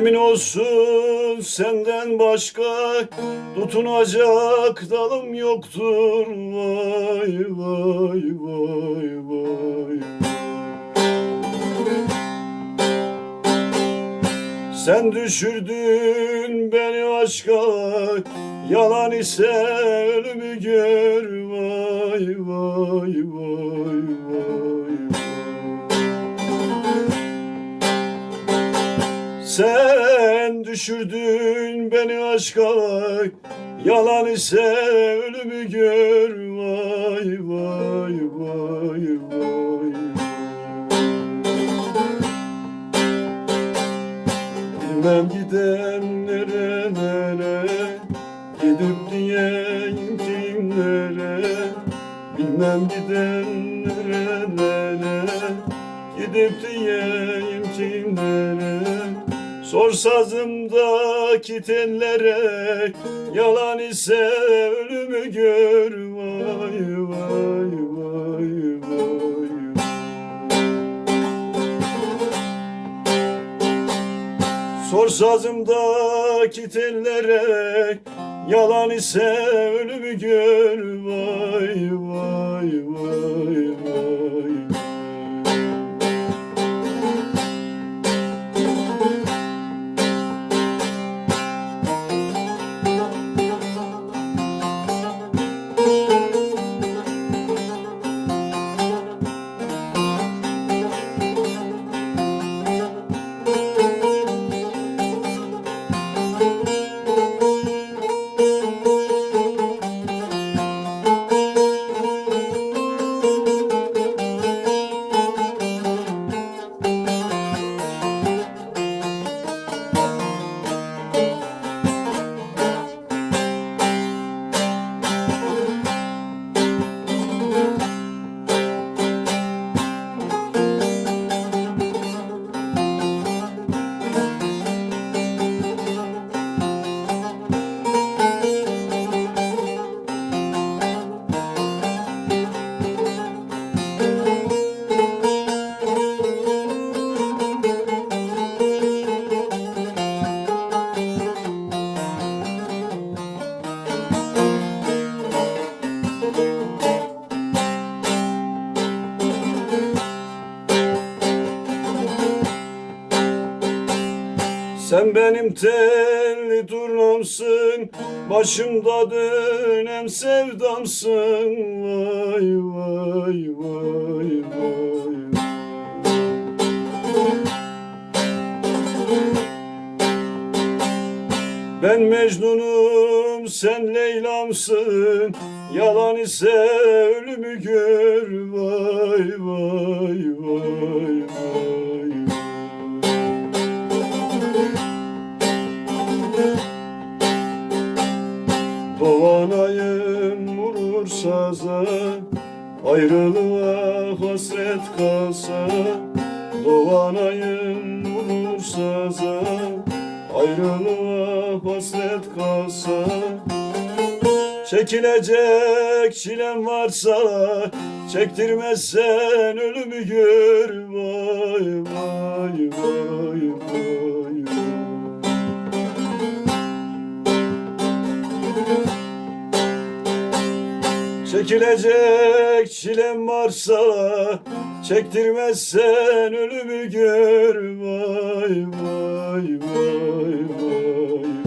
Yemin olsun senden başka tutunacak dalım yoktur. Vay vay vay vay. Sen düşürdün beni aşka Yalan ise ölümü gör Vay vay vay vay Sen düşürdün beni aşka. Yalan ise ölümü gör. Vay vay vay vay. Bilmem gidem nerelere Gidip diyeyim kimlere. Bilmem gidem nerelere Gidip diyeyim kimlere Sor sazımdaki tellere Yalan ise ölümü gör. Vay vay vay vay Sor sazımdaki tellere Yalan ise ölümü gör. Vay vay vay vay Sen benim telli turnamsın, başımda dönem sevdamsın. Vay vay vay vay. Ben Mecnun'um, sen Leyla'msın. Yalan ise ölümü gör. Vay vay vay vay. Vurur saza Ayrılığa hasret kalsa Doğanayım vurur saza Ayrılığa hasret kalsa. Çekilecek çilem varsa Çektirmezsen ölümü gör. Vay vay vay, Çekilecek çilem varsa Çektirmezsen ölümü gör. Vay vay vay vay